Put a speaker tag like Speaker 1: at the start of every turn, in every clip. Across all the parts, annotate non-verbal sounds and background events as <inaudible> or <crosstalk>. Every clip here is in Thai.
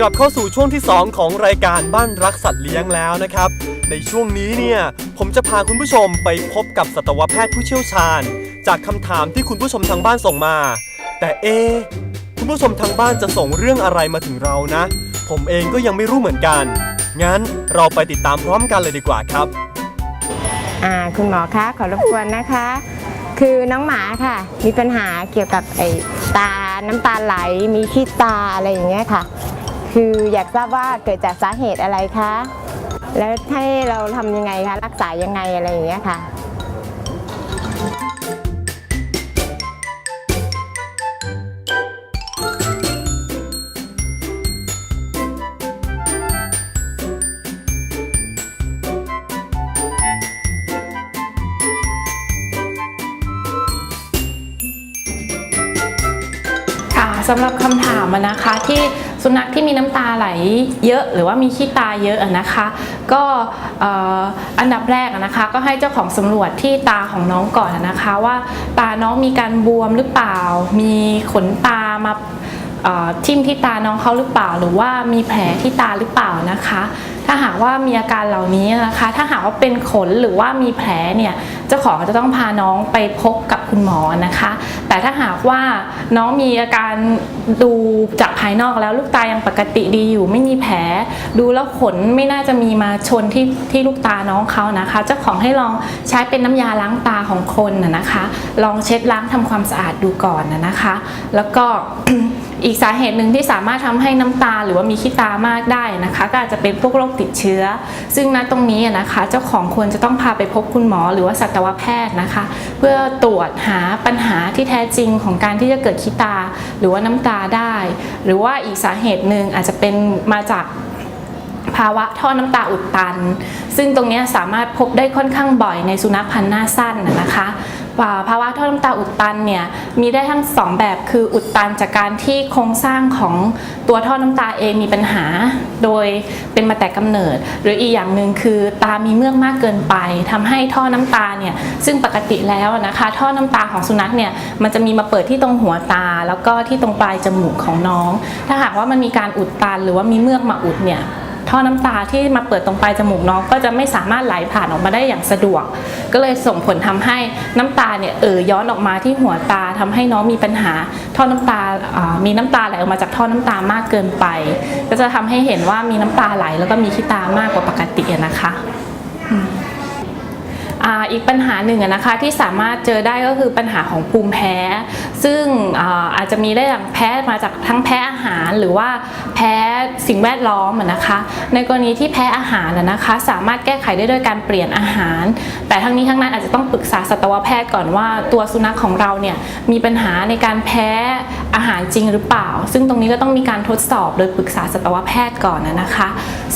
Speaker 1: กลับเข้าสู่ช่วงที่ 2 ของรายการบ้านรักสัตว์เลี้ยงแล้วนะครับ ในช่วงนี้เนี่ยผมจะพาคุณผู้ชมไปพบกับสัตวแพทย์ผู้เชี่ยวชาญ จากคำถามที่คุณผู้ชมทางบ้านส่งมา แต่เอ คุณผู้ชมทางบ้านจะส่งเรื่องอะไรมาถึงเรานะ ผมเองก็ยังไม่รู้เหมือนกัน งั้นเราไปติดตามพร้อมกันเลยดีกว่าครับ
Speaker 2: อ่าคุณหมอคะขอรบกวนนะคะ คือน้องหมาค่ะ มีปัญหาเกี่ยวกับไอ้ตาน้ำตาไหลมีขี้ตาอะไรอย่างเงี้ยค่ะ คืออยากทราบว่าเกิดจากสาเหตุอะไรคะ แล้วให้เราทำยังไงคะ รักษายังไงอะไรอย่างเงี้ยค่ะ
Speaker 3: ค่ะสำหรับคำถามนะคะที่ สุนัขที่มีน้ำตาไหลเยอะ หรือว่ามีขี้ตาเยอะนะคะ ก็อันดับแรกนะคะ ก็ให้เจ้าของสำรวจที่ตาของน้องก่อนนะคะ ว่าตาน้องมีการบวมหรือเปล่า มีขนตามา ทิ่มที่ตาน้องเขาหรือเปล่า หรือว่ามีแผลที่ตาหรือเปล่านะคะ ถ้าหากว่ามีอาการเหล่านี้นะคะ ถ้าหากว่าเป็นขนหรือว่ามีแผลเนี่ยเจ้าของจะต้องพาน้องไปพบกับคุณหมอนะคะ แต่ถ้าหากว่าน้องมีอาการดูจากภายนอกแล้วลูกตายังปกติดีอยู่ ไม่มีแผล ดูแล้วขนไม่น่าจะมีมาชนที่ที่ลูกตาน้องเขานะคะ เจ้าของให้ลองใช้เป็นน้ำยาล้างตาของคนนะนะคะ ลองเช็ดล้างทำความสะอาดดูก่อนนะนะคะ แล้วก็ อีกสาเหตุหนึ่งที่สามารถทำให้น้ำตาหรือว่ามีขี้ตามากได้นะคะ ก็อาจจะเป็นพวกโรคติดเชื้อ ซึ่งณตรงนี้นะคะ เจ้าของควรจะต้องพาไปพบคุณหมอหรือว่าสัตวแพทย์นะคะ เพื่อตรวจหาปัญหาที่แท้จริงของการที่จะเกิดขี้ตา หรือว่าน้ำตาได้ หรือว่าอีกสาเหตุหนึ่งอาจจะเป็นมาจากภาวะท่อน้ำตาอุดตัน ซึ่งตรงนี้สามารถพบได้ค่อนข้างบ่อยในสุนัขพันธุ์หน้าสั้นนะคะ ภาวะท่อน้ำตาอุดตันเนี่ยมีได้ทั้งสองแบบคืออุดตันจากการที่โครงสร้างของตัวท่อน้ำตาเองมีปัญหา โดยเป็นมาแต่กำเนิด หรืออีกอย่างหนึ่งคือตามีเมือกมากเกินไปทำให้ท่อน้ำตาเนี่ยซึ่งปกติแล้วนะคะท่อน้ำตาของสุนัขเนี่ยมันจะมีมาเปิดที่ตรงหัวตา แล้วก็ที่ตรงปลายจมูกของน้อง ถ้าหากว่ามันมีการอุดตันหรือว่ามีเมือกมาอุดเนี่ย ท่อน้ำตาที่มาเปิดตรงปลายจมูกน้องก็จะไม่สามารถไหลผ่านออกมาได้อย่างสะดวก ก็เลยส่งผลทำให้น้ำตาเนี่ยเอ่อย้อนออกมาที่หัวตาทำให้น้องมีปัญหา ท่อน้ำตาอ่ามีน้ำตาไหลออกมาจากท่อน้ำตามากเกินไป ก็จะทำให้เห็นว่ามีน้ำตาไหลแล้วก็มีขี้ตามากกว่าปกตินะคะ อ,อีกปัญหาหนึ่งนะคะที่สามารถเจอได้ก็คือปัญหาของภูมิแพ้ ซึ่งอาอาจจะมีได้อย่างแพ้มาจากทั้งแพ้อาหารหรือว่าแพ้สิ่งแวดล้อมอะนะคะ ในกรณีที่แพ้อาหารนะคะ สามารถแก้ไขได้ด้วยการเปลี่ยนอาหาร แต่ทั้งนี้ทั้งนั้นอาจจะต้องปรึกษาสัตวแพทย์ก่อนว่าตัวสุนัขของเราเนี่ยมีปัญหาในการแพ้อาหารจริงหรือเปล่า ซึ่งตรงนี้ก็ต้องมีการทดสอบโดยปรึกษาสัตวแพทย์ก่อนนะคะ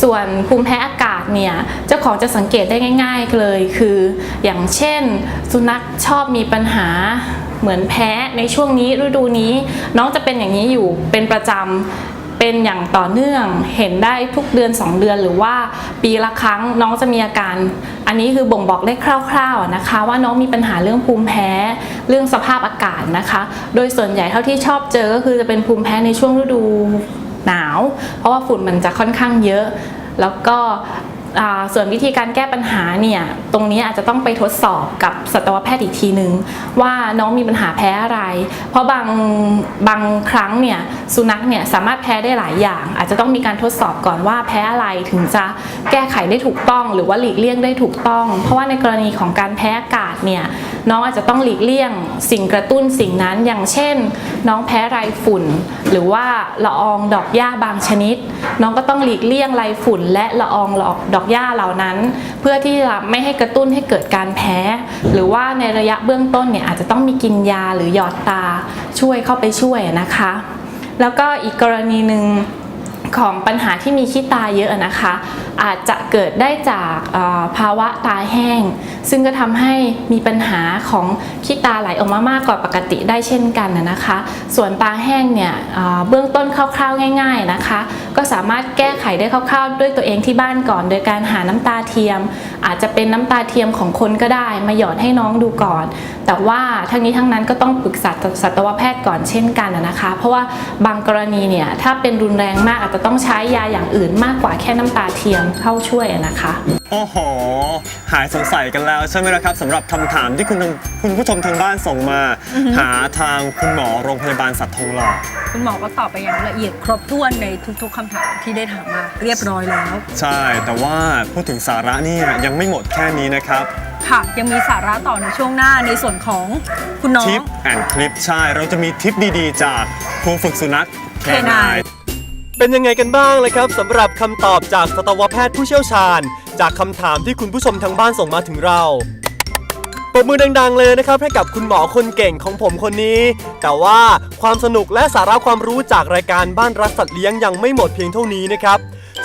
Speaker 3: ส่วนภูมิแพ้อากาศ เนี่ยเจ้าของจะสังเกตได้ง่าย ๆเลย คือ อย่างเช่น สุนัขชอบมีปัญหาเหมือนแพ้ในช่วงนี้ฤดูนี้ น้องจะเป็นอย่างนี้อยู่เป็นประจำเป็นอย่างต่อเนื่องเห็นได้ทุกเดือน 2 เดือนหรือว่าปีละครั้งน้องจะมีอาการ อันนี้คือบ่งบอกได้คร่าวๆนะคะ ว่าน้องมีปัญหาเรื่องภูมิแพ้เรื่องสภาพอากาศนะคะ โดยส่วนใหญ่เท่าที่ชอบเจอก็คือจะเป็นภูมิแพ้ในช่วงฤดูหนาว เพราะว่าฝุ่นมันจะค่อนข้างเยอะ แล้วก็ ส่วนวิธีการแก้ปัญหาเนี่ยตรงนี้อาจจะต้องไปทดสอบกับสัตวแพทย์อีกทีนึง ว่าน้องมีปัญหาแพ้อะไร เพราะบางบางครั้งเนี่ยสุนัขเนี่ยสามารถแพ้ได้หลายอย่าง อาจจะต้องมีการทดสอบก่อนว่าแพ้อะไรถึงจะแก้ไขได้ถูกต้อง หรือว่าหลีกเลี่ยงได้ถูกต้อง เพราะว่าในกรณีของการแพ้อากาศเนี่ยน้องอาจจะต้องหลีกเลี่ยง สิ่งกระตุ้นสิ่งนั้นอย่างเช่น น้องแพ้ไรฝุ่น หรือว่าละอองดอกหญ้าบางชนิด น้องก็ต้องหลีกเลี่ยงไรฝุ่น และละอองดอกหญ้าเหล่านั้น เพื่อที่จะไม่ให้กระตุ้นให้เกิดการแพ้ หรือว่าในระยะเบื้องต้นเนี่ยอาจจะต้องมีกินยาหรือหยอดตาช่วยเข้าไปช่วยนะคะ แล้วก็อีกกรณีหนึ่ง ของปัญหาที่มีขี้ตาเยอะนะคะ อาจจะเกิดได้จากภาวะตาแห้ง ซึ่งก็ทำให้มีปัญหาของขี้ตาไหลออกมามากกว่าปกติได้เช่นกันนะคะ ส่วนตาแห้งเนี่ยเบื้องต้นคร่าวๆง่าย ๆนะคะ ก็สามารถแก้ไขได้คร่าวๆ ด้วยตัวเองที่บ้านก่อน โดยการหาน้ำตาเทียม อาจจะเป็นน้ำตาเทียมของคนก็ได้ มาหยอดให้น้องดูก่อน แต่ว่าทั้งนี้ทั้งนั้นก็ต้องปรึกษาสัตวแพทย์ก่อนเช่นกันอะนะคะ เพราะว่าบางกรณีเนี่ยถ้าเป็นรุนแรงมากอาจจะต้องใช้ยาอย่างอื่นมากกว่าแค่น้ำตาเทียมเข้าช่วยอะนะคะ
Speaker 1: โอ้โห หายสงสัยกันแล้วใช่ไหมล่ะครับสำหรับคำถามที่คุณทางคุณผู้ชมทางบ้านส่งมา หาทางคุณหมอโรงพยาบาลสัตว์ทองหล่อ
Speaker 4: คุณหมอก็ตอบไปอย่างละเอียดครบถ้วนในทุกๆคำถามที่ได้ถามมาเรียบร้อยแล้ว
Speaker 1: ใช่ แต่ว่าพูดถึงสาระเนี่ยยังไม่หมดแค่นี้นะครับ
Speaker 4: ค่ะยังมีสาระต่อในช่วงหน้าในส่วนของคุณน้อง
Speaker 1: ทิปแอนคลิปใช่ เราจะมีทิปดีๆ จากครูฝึกสุนัข
Speaker 4: K9
Speaker 1: เป็นยังไงกันบ้างเลยครับสำหรับคำตอบจากสัตวแพทย์ผู้เชี่ยวชาญ จากคำถามที่คุณผู้ชมทางบ้านส่งมาถึงเรา ปรบมือดัง ๆ เลยนะครับให้กับคุณหมอคนเก่งของผมคนนี้ แต่ว่าความสนุกและสาระความรู้จากรายการบ้านรักสัตว์เลี้ยงยังไม่หมดเพียงเท่านี้นะครับ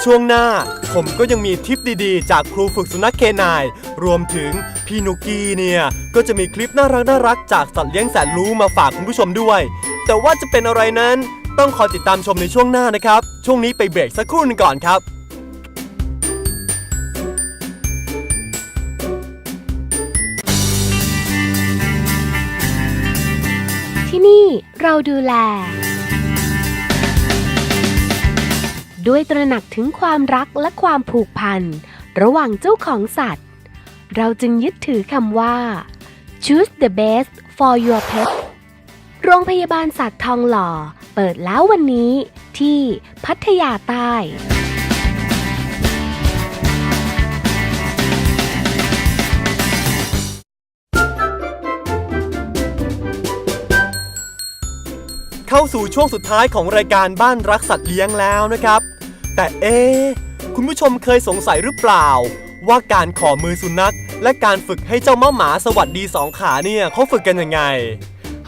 Speaker 1: ช่วงหน้าผมก็ยังมีทิปดีๆ จากครูฝึกสุนัขเคนาย รวมถึงพี่นุกกี้เนี่ย ก็จะมีคลิปน่ารักน่ารักๆจากสัตว์เลี้ยงแสนรู้มาฝากคุณผู้ชมด้วย แต่ว่าจะเป็นอะไรนั้นต้องคอยติดตามชมในช่วงหน้านะครับ ช่วงนี้ไปเบรกสักครู่หนึงก่อนครับ
Speaker 5: นี่เราดูแล ด้วยตระหนักถึงความรักและความผูกพัน ระหว่างเจ้าของสัตว์ เราจึงยึดถือคำว่า choose the best for your pet โรงพยาบาลสัตว์ทองหล่อ เปิดแล้ววันนี้ที่พัทยาใต้
Speaker 1: เข้าสู่ช่วงสุดท้ายของรายการบ้านรักสัตว์เลี้ยงแล้วนะครับ แต่เอ๊คุณผู้ชมเคยสงสัยหรือเปล่า ว่าการขอมือสุนัข และการฝึกให้เจ้าม้าหมาสวัสดีสองขาเนี่ยเขาฝึกกันยังไง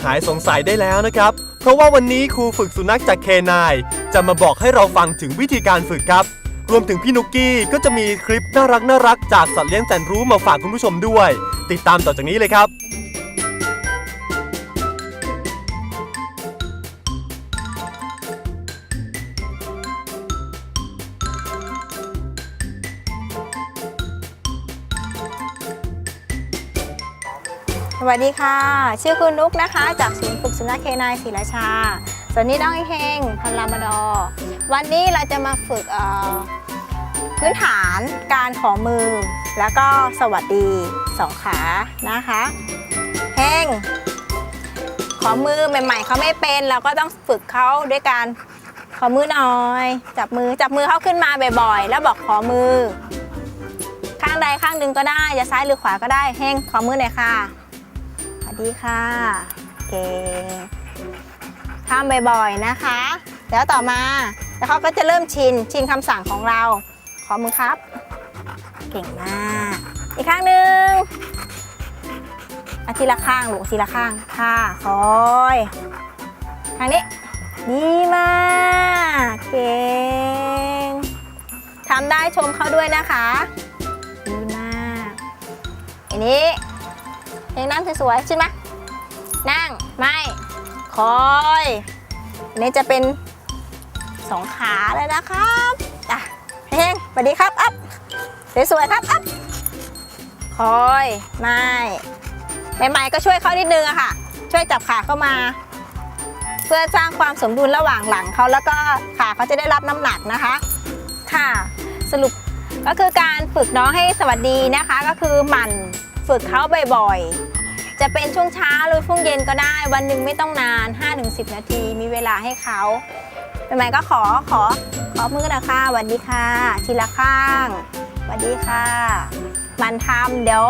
Speaker 1: หายสงสัยได้แล้วนะครับ เพราะว่าวันนี้ครูฝึกสุนัขจากเคนายจะมาบอกให้เราฟังถึงวิธีการฝึกครับ รวมถึงพี่นุกกี้ก็จะมีคลิปน่ารักน่ารักจากสัตว์เลี้ยงแสนรู้มาฝากคุณผู้ชมด้วย ติดตามต่อจากนี้เลยครับ
Speaker 6: สวัสดีค่ะ ชื่อคุณนุกนะคะ จากศูนย์ฝึกสุนัขเคนายศรีราชา ส่วนนี้น้องเฮงพันลามาดอ วันนี้เราจะมาฝึกพื้นฐานการขอมือ แล้วก็สวัสดีสองขานะคะเฮงขอมือใหม่ ๆเขาไม่เป็น เราก็ต้องฝึกเขาด้วยการขอมือหน่อย จับมือจับมือเขาขึ้นมาบ่อยๆ แล้วบอกขอมือ ข้างใดข้างหนึ่งก็ได้จะซ้ายหรือขวาก็ได้เฮงขอมือหน่อยค่ะ ดีค่ะเก่งทำบ่อยๆนะคะ แล้วต่อมาแล้วเขาก็จะเริ่มชินชินคำสั่งของเรา ขอมือครับ เก่งมาก อีกข้างหนึ่งอาทีละข้างลูกทีละข้างค่ะคอยทางนี้ดีมากเก่งทำได้ชมเขาด้วยนะคะ ดีมาก อันนี้ ยังนั่งสวยๆใช่ไหมนั่ง ไม่ คอยอันนี้จะเป็นสองขาเลยนะครับอะเฮงสวัสดีครับ อัพ สวยๆครับ อัพ คอย ไม่ใหม่ๆก็ช่วยเขานิดนึงอะค่ะ ช่วยจับขาเข้ามา เพื่อสร้างความสมดุลระหว่างหลังเขาแล้วก็ขาเขาจะได้รับน้ำหนักนะคะ ค่ะ สรุปก็คือการฝึกน้องให้สวัสดีนะคะ ก็คือหมั่นฝึกเขาบ่อยๆ จะเป็นช่วงเช้าหรือช่วงเย็นก็ได้ วันหนึ่งไม่ต้องนาน 5-10 นาที มีเวลาให้เขาใหมก็ขอขอขอมือนะคะสวัสดีค่ะ ทีละข้างสวัสดีค่ะ มันทำเดี๋ยว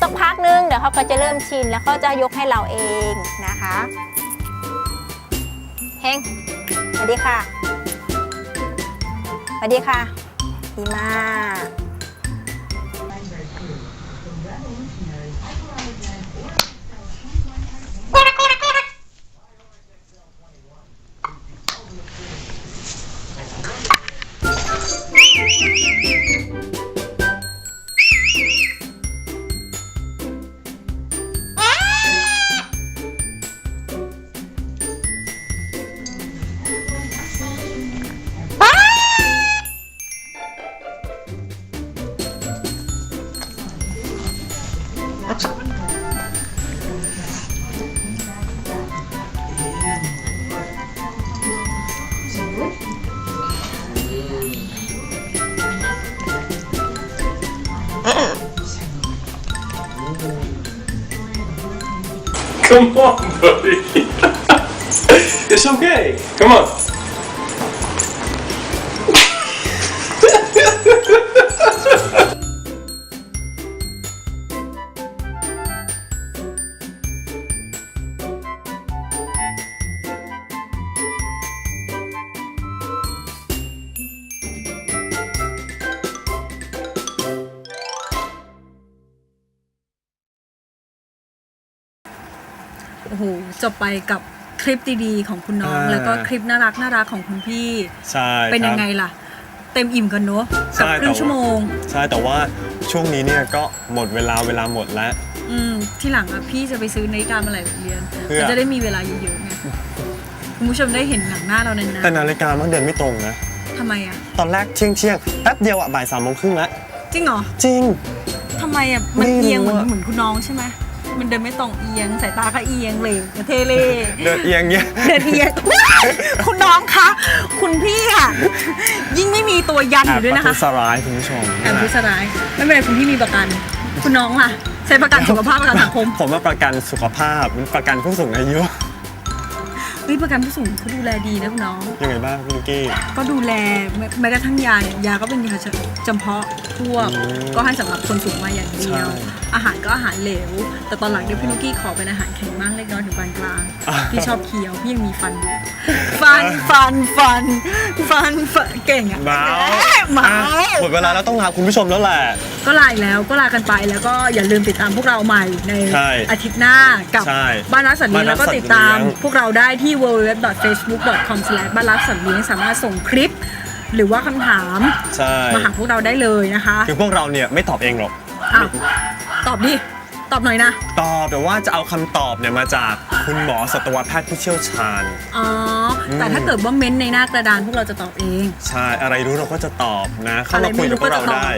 Speaker 6: สักพักนึงเดี๋ยวเขาก็จะเริ่มชินแล้วก็จะยกให้เราเองนะคะเฮงสวัสดีค่ะสวัสดีค่ะ ดีมาก <laughs>
Speaker 7: Come on, buddy. <laughs> it's okay. Come on.
Speaker 4: โอ้โหจบไปกับคลิปดีๆของคุณน้อง
Speaker 7: อ่า
Speaker 4: แล้วก็คลิปน่ารักน่ารักของคุณพี่
Speaker 7: ใช่
Speaker 4: เป็นยังไง
Speaker 7: ครับ
Speaker 4: ล่ะ เต็มอิ่มกันเนอะ
Speaker 7: ใช่
Speaker 4: กับครึ่ง
Speaker 7: แต่ว่า
Speaker 4: ชั่วโมง
Speaker 7: ใช่แต่ว่าช่วงนี้เนี่ยก็หมดเวลาเวลาหมดแล้ว
Speaker 4: อืมที่หลังอะพี่จะไปซื้อนาฬิกามาหลายเรียน
Speaker 7: เพื่อ
Speaker 4: มันจะได้มีเวลาเยอะๆไงคุณผู้ชมได้เห็นหนังหน้าเรานาน
Speaker 7: แต่นาฬิกามันเดินไม่ตรงนะ
Speaker 4: ๆทำไมอะ
Speaker 7: ตอนแรกเที่ยงเที่ยงๆแป๊บเดียวอะบ่ายสามโมงครึ่งแล้ว
Speaker 4: จริงเหรอ
Speaker 7: จริง
Speaker 4: ทำไมอะมัน
Speaker 7: ไม่รู้
Speaker 4: เอียงเหมือน
Speaker 7: อะ
Speaker 4: เหมือนคุณน้องใช่ไหม มันเดินไม่ตรงเอียงสายตาก็เอียงเลยเทเล่
Speaker 7: เดินเอียงเงี้ย
Speaker 4: เดินเอียงคุณน้องคะ คุณพี่อะยิ่งไม่มีตัวยันอยู่ด้วยนะ
Speaker 7: แอบป
Speaker 4: คะ
Speaker 7: ทุสร้ายคุณผู้ชม
Speaker 4: แอบพิสรายไม่เป็นไรคุณพี่มีประกัน คุณน้องล่ะใช้ประกันสุขภาพประกันสังคม
Speaker 7: ผมว่าประกันสุขภาพประกันผู้สูงอายุ
Speaker 4: เฮ้ยประกันผู้สูงเขาดูแลดีนะคุณน้อง
Speaker 7: ยังไงบ้างพี่นิกกี้
Speaker 4: ก็ดูแลแม้แม้กระทั่งยาเนี่ยยาก็เป็นยาจำเพาะพวก
Speaker 7: อืม
Speaker 4: ก็ให้สำหรับคนสูงวัยอย่างเดียว
Speaker 7: ใช่
Speaker 4: อาหารก็อาหารเหลว แต่ตอนหลังเนี่ยพี่นุกกี้ขอเป็นอาหารแข็งมากเล็กน้อยถึงปานกลาง
Speaker 7: อ่า
Speaker 4: พี่ชอบเคี้ยวพี่ยังมีฟันอยู่ฟันฟันฟันฟันฟันเก่งอะ
Speaker 7: เมา
Speaker 4: เมา
Speaker 7: อะหมดเวลาแล้วต้องลาคุณผู้ชมแล้วแหละ
Speaker 4: ก็ลาอีกแล้วก็ลากันไปแล้วก็อย่าลืมติดตามพวกเราใหม่ใน
Speaker 7: ใช่
Speaker 4: อาทิตย์หน้ากับ
Speaker 7: ใช่
Speaker 4: บ้านรักสัตว์เลี้ยง
Speaker 7: บ้านรั
Speaker 4: แล้
Speaker 7: ก
Speaker 4: วก็
Speaker 7: สัตว์
Speaker 4: ติดตาม
Speaker 7: เลี้ยง
Speaker 4: พวกเราได้ที่ www.facebook.com บ้านรักสัตว์เลี้ยงสามารถส่งคลิป หรือว่าคำถาม
Speaker 7: ใช่
Speaker 4: มาหาพวกเราได้เลยนะคะ
Speaker 7: คือพวกเราเนี่ยไม่ตอบเองหรอก
Speaker 4: อ้าวตอบดิ ตอบหน่อยนะ
Speaker 7: ตอบแต่ว่าจะเอาคำตอบเนี่ยมาจากคุณหมอสัตวแพทย์ผู้เชี่ยวชาญ
Speaker 4: อ๋อ แต่ถ้าเกิดว่าเม้นต์ในหน้ากระดานพวกเราจะตอบเอง
Speaker 7: ใช่อะไรรู้เราก็จะตอบนะ เข้ามาคุยกับพวกเราได้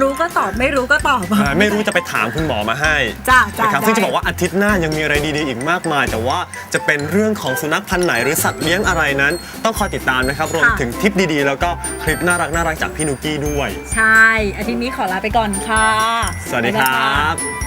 Speaker 4: รู้ก็ตอบไม่รู้ก็ตอบ
Speaker 7: อ่าไม่รู้จะไปถามคุณหมอมาให้
Speaker 4: จ้าจ้า
Speaker 7: นะครับ
Speaker 4: ได้
Speaker 7: ซึ่งจะบอกว่าอาทิตย์หน้ายังมีอะไรดีๆอีกมากมาย แต่ว่าจะเป็นเรื่องของสุนัขพันธุ์ไหนหรือสัตว์เลี้ยงอะไรนั้น ต้องคอยติดตามนะครับรวมถึงทิปดีๆ แล้วก็คลิปน่ารักน่ารักๆจากพี่นุกกี้ด้วย
Speaker 4: ใช่อาทิตย์นี้ขอลาไปก่อนค่ะ
Speaker 7: สวัสดีครับ